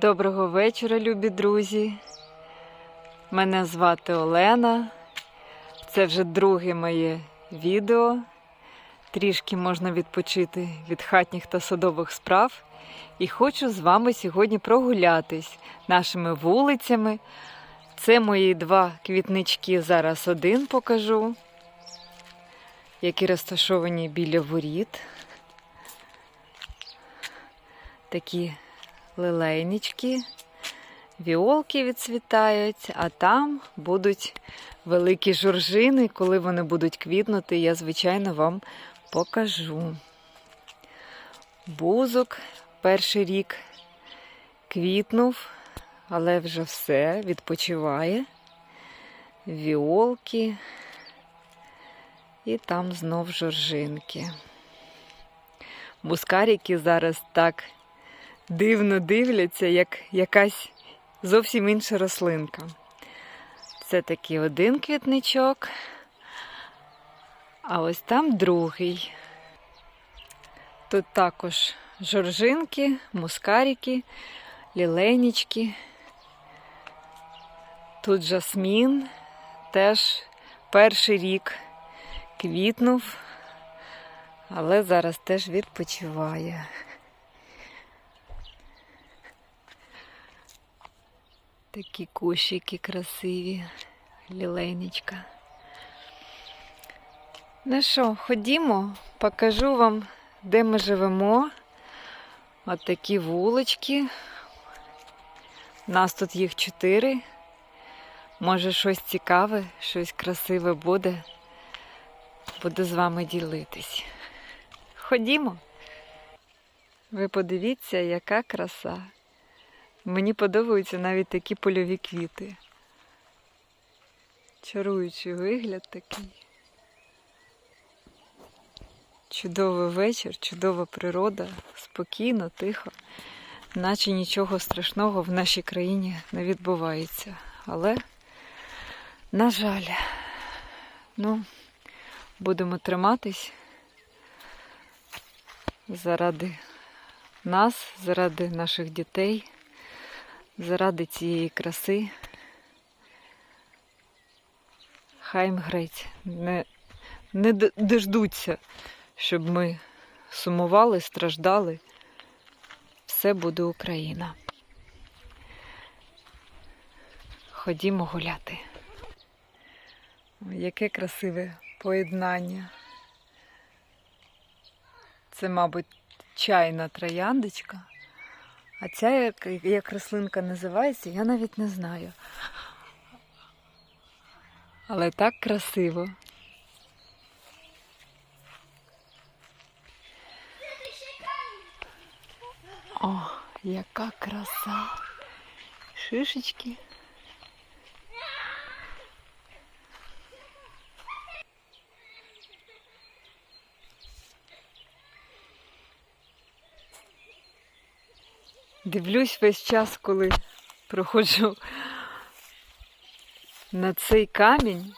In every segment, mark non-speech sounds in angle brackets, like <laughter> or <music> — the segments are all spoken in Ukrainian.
Доброго вечора, любі друзі. Мене звати Олена. Це вже друге моє відео. Трішки можна відпочити від хатніх та садових справ. І хочу з вами сьогодні прогулятись нашими вулицями. Це мої два квітнички. Зараз один покажу, які розташовані біля воріт. Такі лилейнички, віолки відцвітають, а там будуть великі жоржини. Коли вони будуть квітнути, я, звичайно, вам покажу. Бузок перший рік квітнув, але вже все відпочиває. Віолки і там знов жоржинки. Мускарики зараз так дивно дивляться, як якась зовсім інша рослинка. Це такий один квітничок, а ось там другий. Тут також жоржинки, мускарики, ліленічки. Тут жасмін теж перший рік квітнув, але зараз теж відпочиває. Такі кущики красиві, ліленечка. Ну що, ходімо, покажу вам, де ми живемо. От такі вулички. Нас тут їх чотири. Може, щось цікаве, щось красиве буде. Буду з вами ділитись. Ходімо. Ви подивіться, яка краса. Мені подобаються навіть такі польові квіти. Чаруючий вигляд такий. Чудовий вечір, чудова природа, спокійно, тихо, наче нічого страшного в нашій країні не відбувається. Але, на жаль, ну, будемо триматись заради нас, заради наших дітей заради цієї краси. Хай їм грець, не, не дождуться, щоб ми сумували, страждали. Все буде Україна. Ходімо гуляти. Яке красиве поєднання. Це, мабуть, чайна трояндочка. А ця як, як рослинка називається, я навіть не знаю. Але так красиво. О, яка краса. Шишечки. Дивлюсь весь час, коли проходжу на цей камінь,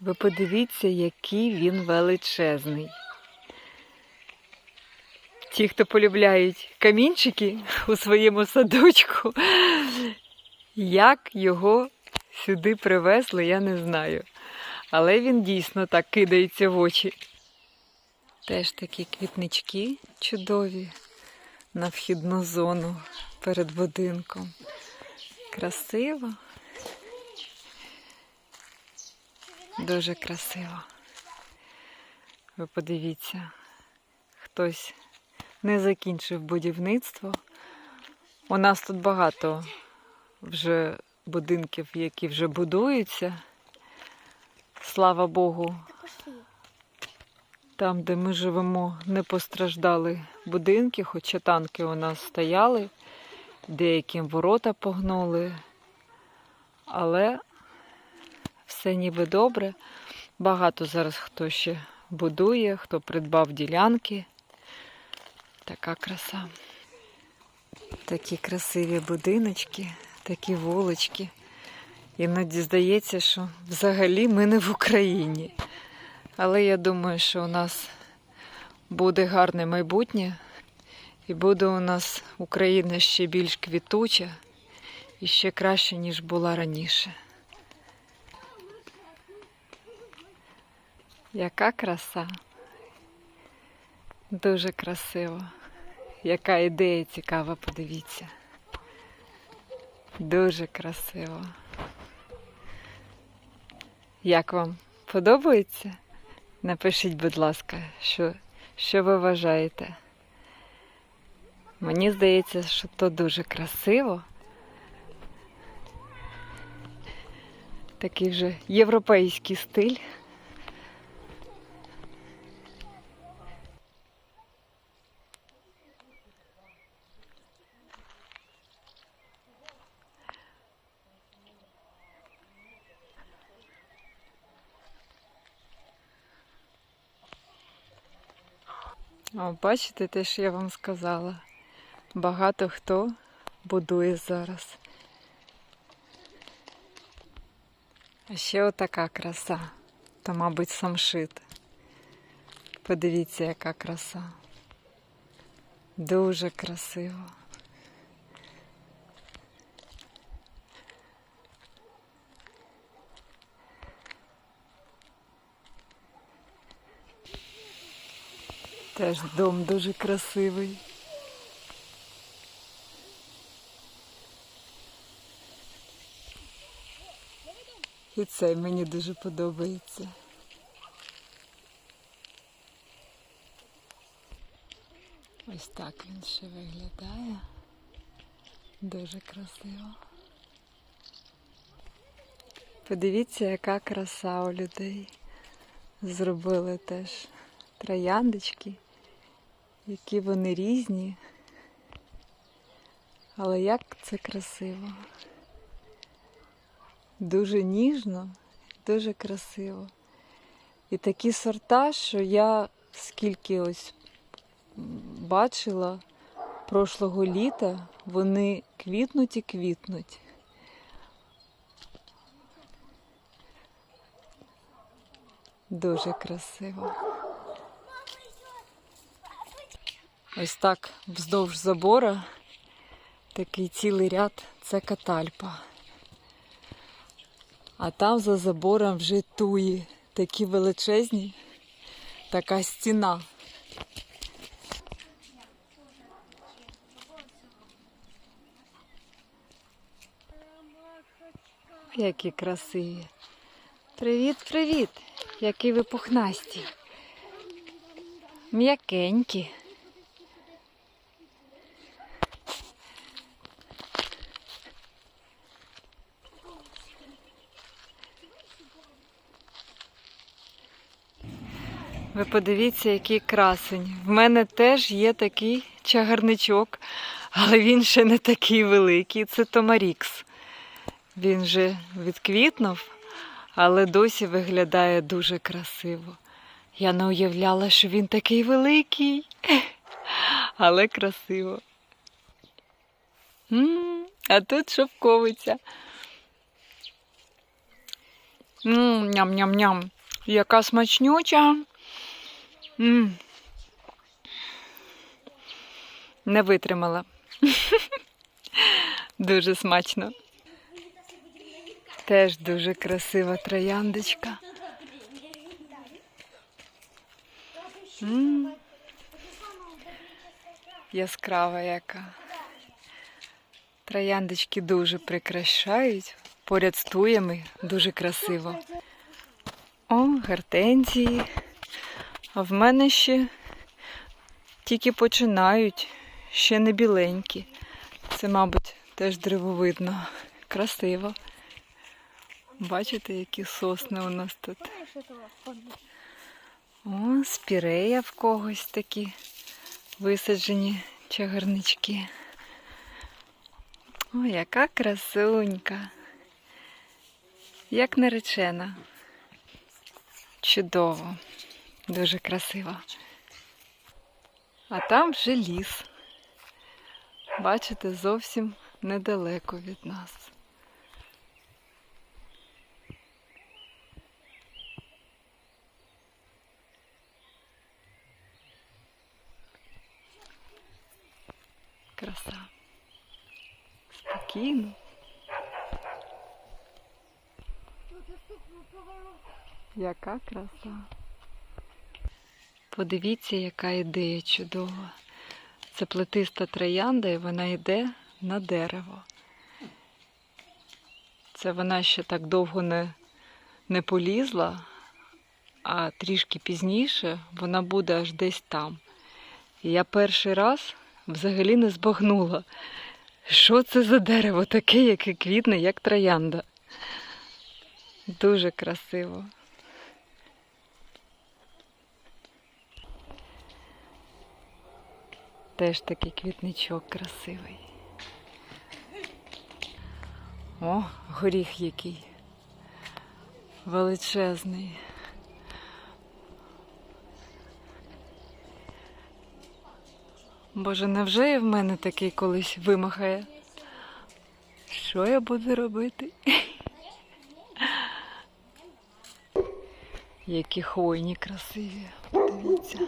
ви подивіться, який він величезний. Ті, хто полюбляють камінчики у своєму садочку, як його сюди привезли, я не знаю. Але він дійсно так кидається в очі. Теж такі квітнички чудові на вхідну зону перед будинком. Красиво. Дуже красиво. Ви подивіться, хтось не закінчив будівництво. У нас тут багато вже будинків, які вже будуються. Слава Богу, там, де ми живемо, не постраждали будинки, хоча танки у нас стояли, деяким ворота погнули. Але все ніби добре. Багато зараз хто ще будує, хто придбав ділянки. Така краса. Такі красиві будиночки, такі вулички. Іноді здається, що взагалі ми не в Україні. Але я думаю, що у нас буде гарне майбутнє, І буде у нас Україна ще більш квітуча і ще краще, ніж була раніше. Яка краса. Дуже красиво. Яка ідея цікава, подивіться. Дуже красиво. Як вам подобається? Напишіть, будь ласка, що, що ви вважаєте. Мені здається, що то дуже красиво. Такий вже європейський стиль. О, бачите, те, що я вам сказала. Багато хто будує зараз. А ще отака краса. То, мабуть, самшит. Подивіться, яка краса. Дуже красиво. Теж дом дуже красивий. І цей мені дуже подобається. Ось так він ще виглядає. Дуже красиво. Подивіться, яка краса у людей. Зробили теж трояндочки, які вони різні. Але як це красиво. Дуже ніжно, дуже красиво. І такі сорта, що я скільки ось бачила прошлого літа, вони квітнуть і квітнуть. Дуже красиво. Ось так вздовж забора такий цілий ряд це катальпа. А там за забором вже туї, такі величезні, така стіна. Які красиві. Привіт, привіт! Які ви пухнасті. М'якенькі. Ви подивіться, який красень. В мене теж є такий чагарничок, але він ще не такий великий. Це Томарікс. Він вже відквітнув, але досі виглядає дуже красиво. Я не уявляла, що він такий великий, <laughs> але красиво. М, А тут шовковиця. М, Ням-ням-ням. Яка смачнюча. Не витримала. <laughs> Дуже смачно. Теж дуже красива трояндочка. Яскрава яка. Трояндочки дуже прикрашають. Поряд з туями дуже красиво. О, гортензії. А в мене ще тільки починають, ще не біленькі. Це, мабуть, теж древовидно. Красиво. Бачите, які сосни у нас тут. О, спірея в когось такі висаджені чагарнички. О, яка красунька. Як наречена. Чудово, дуже красиво. А там вже ліс. Бачите, зовсім недалеко від нас. краса. Спокійно. Яка краса. Подивіться, яка ідея чудова. Це плетиста троянда, і вона йде на дерево. Це вона ще так довго не, не полізла, а трішки пізніше вона буде аж десь там. І я перший раз взагалі не збагнула, що це за дерево таке, яке квітне, як троянда. Дуже красиво. Теж такий квітничок красивий. О, горіх який. Величезний. Боже, невже і в мене такий колись вимахає? Що я буду робити? Які хвойні красиві. Подивіться.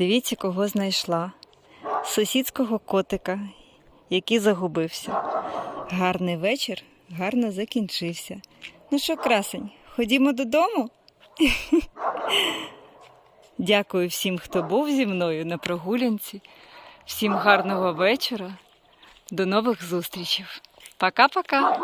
Дивіться, кого знайшла. Сусідського котика, який загубився. Гарний вечір гарно закінчився. Ну що, красень, ходімо додому? <laughs> Дякую всім, хто був зі мною на прогулянці. Всім гарного вечора. До нових зустрічей. Пока-пока.